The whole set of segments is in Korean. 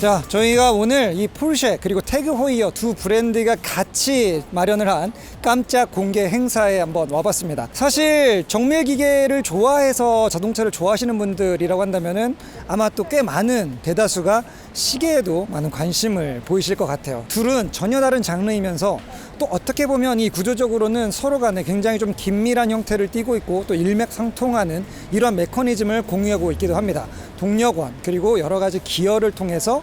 자, 저희가 오늘 이 포르쉐 그리고 태그 호이어 두 브랜드가 같이 마련을 한 깜짝 공개 행사에 한번 와봤습니다. 사실 정밀 기계를 좋아해서 자동차를 좋아하시는 분들이라고 한다면은 아마 또 꽤 많은 대다수가 시계에도 많은 관심을 보이실 것 같아요. 둘은 전혀 다른 장르이면서 또 어떻게 보면 이 구조적으로는 서로 간에 굉장히 좀 긴밀한 형태를 띠고 있고 또 일맥상통하는 이런 메커니즘을 공유하고 있기도 합니다. 동력원 그리고 여러 가지 기어를 통해서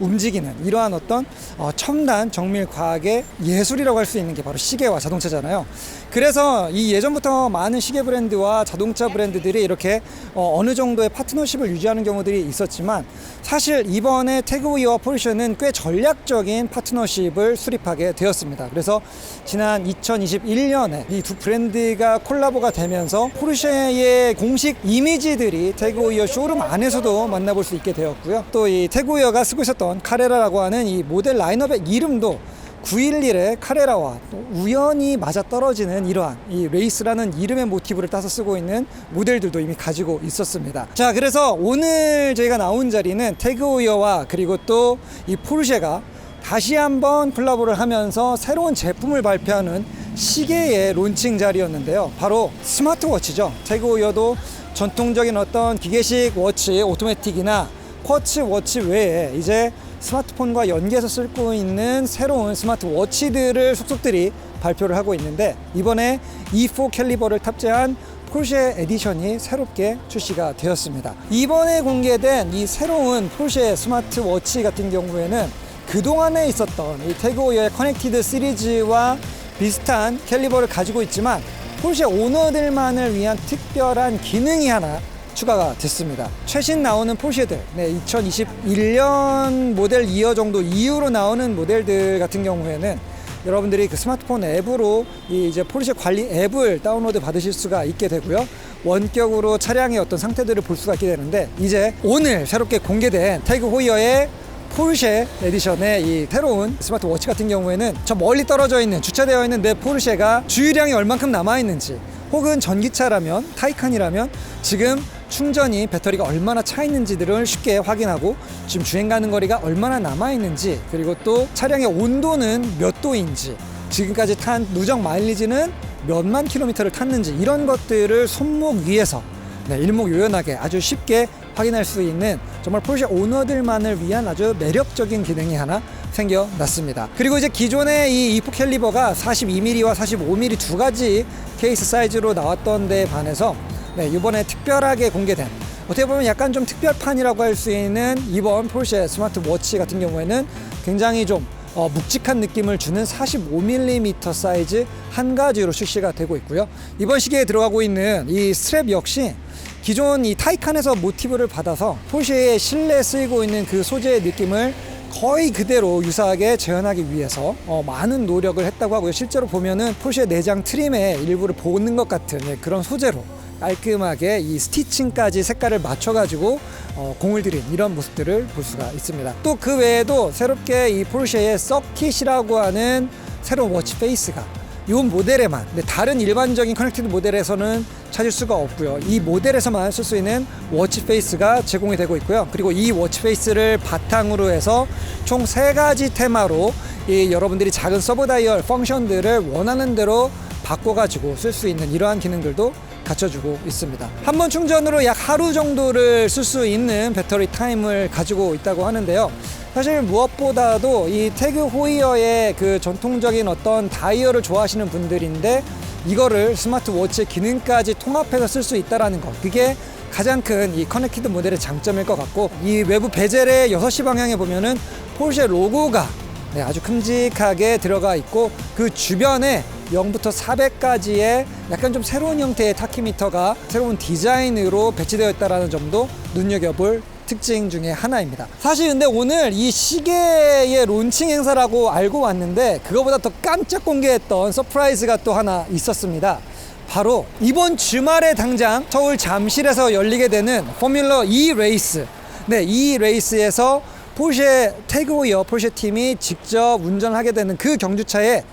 움직이는 이러한 어떤 어, 첨단 정밀 과학의 예술이라고 할 수 있는 게 바로 시계와 자동차잖아요. 그래서 이 예전부터 많은 시계 브랜드와 자동차 브랜드들이 이렇게 어, 어느 정도의 파트너십을 유지하는 경우들이 있었지만 사실 이번에 태그웨이와 포르쉐는 꽤 전략적인 파트너십을 수립하게 되었습니다. 그래서 지난 2021년에 이 두 브랜드가 콜라보가 되면서 포르쉐의 공식 이미지들이 태그웨이어 쇼룸 안에서도 만나볼 수 있게 되었고요. 또 이 태그웨이어가 쓰고 있었던 카레라라고 하는 이 모델 라인업의 이름도 911의 카레라와 또 우연히 맞아 떨어지는 이러한 이 레이스라는 이름의 모티브를 따서 쓰고 있는 모델들도 이미 가지고 있었습니다. 자, 그래서 오늘 저희가 나온 자리는 태그오이어와 그리고 또 이 포르쉐가 다시 한번 콜라보를 하면서 새로운 제품을 발표하는 시계의 론칭 자리였는데요. 바로 스마트워치죠. 태그오이어도 전통적인 어떤 기계식 워치, 오토매틱이나 쿼츠 워치 외에 이제 스마트폰과 연계해서 쓰고 있는 새로운 스마트워치들을 속속들이 발표를 하고 있는데 이번에 E4 캘리버를 탑재한 포르쉐 에디션이 새롭게 출시가 되었습니다. 이번에 공개된 이 새로운 포르쉐 스마트워치 같은 경우에는 그동안에 있었던 이 태그오의 커넥티드 시리즈와 비슷한 캘리버를 가지고 있지만 포르쉐 오너들만을 위한 특별한 기능이 하나 추가가 됐습니다. 최신 나오는 포르쉐들, 네, 2021년 모델 2어 정도 이후로 나오는 모델들 같은 경우에는 여러분들이 그 스마트폰 앱으로 이 이제 포르쉐 관리 앱을 다운로드 받으실 수가 있게 되고요. 원격으로 차량의 어떤 상태들을 볼 수가 있게 되는데 이제 오늘 새롭게 공개된 태그 호이어의 포르쉐 에디션의 이 새로운 스마트워치 같은 경우에는 저 멀리 떨어져 있는 주차되어 있는 내 포르쉐가 주유량이 얼만큼 남아 있는지 혹은 전기차라면 타이칸이라면 지금 충전이 배터리가 얼마나 차 있는지들을 쉽게 확인하고 지금 주행 가는 거리가 얼마나 남아 있는지 그리고 또 차량의 온도는 몇 도인지 지금까지 탄 누적 마일리지는 몇만 킬로미터를 탔는지 이런 것들을 손목 위에서 네, 일목요연하게 아주 쉽게 확인할 수 있는 정말 포르쉐 오너들만을 위한 아주 매력적인 기능이 하나 생겨났습니다. 그리고 이제 기존의 이 이프 캘리버가 42mm와 45mm 두 가지 케이스 사이즈로 나왔던 데에 반해서 네, 이번에 특별하게 공개된 어떻게 보면 약간 좀 특별판이라고 할 수 있는 이번 포르쉐 스마트 워치 같은 경우에는 굉장히 좀 어, 묵직한 느낌을 주는 45mm 사이즈 한 가지로 출시가 되고 있고요. 이번 시계에 들어가고 있는 이 스트랩 역시 기존 이 타이칸에서 모티브를 받아서 포르쉐의 실내에 쓰이고 있는 그 소재의 느낌을 거의 그대로 유사하게 재현하기 위해서 어, 많은 노력을 했다고 하고요. 실제로 보면은 포르쉐 내장 트림의 일부를 보는 것 같은 예, 그런 소재로 깔끔하게 이 스티칭까지 색깔을 맞춰가지고 어, 공을 들인 이런 모습들을 볼 수가 있습니다. 또 그 외에도 새롭게 이 포르쉐의 서킷이라고 하는 새로운 워치 페이스가 이 모델에만 근데 다른 일반적인 커넥티드 모델에서는 찾을 수가 없고요. 이 모델에서만 쓸 수 있는 워치 페이스가 제공이 되고 있고요. 그리고 이 워치 페이스를 바탕으로 해서 총 세 가지 테마로 이 여러분들이 작은 서브 다이얼 펑션들을 원하는 대로 바꿔가지고 쓸 수 있는 이러한 기능들도 갖춰주고 있습니다. 한 번 충전으로 약 하루 정도를 쓸 수 있는 배터리 타임을 가지고 있다고 하는데요. 사실 무엇보다도 이 태그 호이어의 그 전통적인 어떤 다이얼을 좋아하시는 분들인데 이거를 스마트워치 기능까지 통합해서 쓸 수 있다라는 것 그게 가장 큰 이 커넥티드 모델의 장점일 것 같고 이 외부 베젤의 6시 방향에 보면은 포르쉐 로고가 네, 아주 큼직하게 들어가 있고 그 주변에 0부터 400까지의 약간 좀 새로운 형태의 타키미터가 새로운 디자인으로 배치되어 있다는 점도 눈여겨볼 특징 중에 하나입니다. 사실 근데 오늘 이 시계의 론칭 행사라고 알고 왔는데 그거보다 더 깜짝 공개했던 서프라이즈가 또 하나 있었습니다. 바로 이번 주말에 당장 서울 잠실에서 열리게 되는 포뮬러 E 레이스. 네, 이 레이스에서 포르쉐 태그오이어 포르쉐 팀이 직접 운전하게 되는 그 경주차에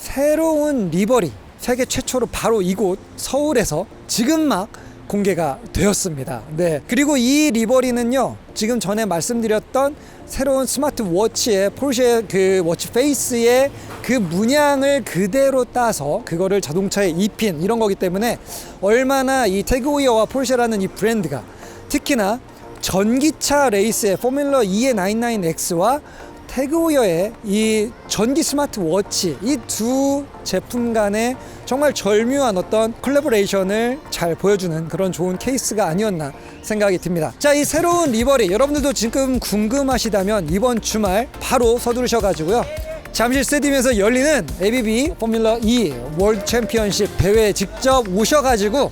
새로운 리버리 세계 최초로 바로 이곳 서울에서 지금 막 공개가 되었습니다. 네. 그리고 이 리버리는요, 지금 전에 말씀드렸던 새로운 스마트 워치의 포르쉐 그 워치 페이스의 그 문양을 그대로 따서 그거를 자동차에 입힌 이런 거기 때문에 얼마나 이 태그웨이어와 포르쉐라는 이 브랜드가 특히나 전기차 레이스의 포뮬러 2의 99X와 태그웨어의 이 전기 스마트워치 이 두 제품 간의 정말 절묘한 어떤 콜라보레이션을 잘 보여주는 그런 좋은 케이스가 아니었나 생각이 듭니다. 자, 이 새로운 리버리 여러분들도 지금 궁금하시다면 이번 주말 바로 서두르셔 가지고요. 잠실 스테디움에서 열리는 ABB 포뮬러 2 월드 챔피언십 대회에 직접 오셔 가지고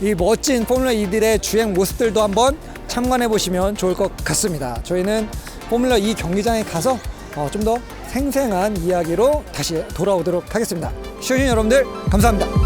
이 멋진 포뮬러 2들의 주행 모습들도 한번 참관해 보시면 좋을 것 같습니다. 저희는 포뮬러 2 경기장에 가서 어, 좀 더 생생한 이야기로 다시 돌아오도록 하겠습니다. 시청자 여러분들 감사합니다.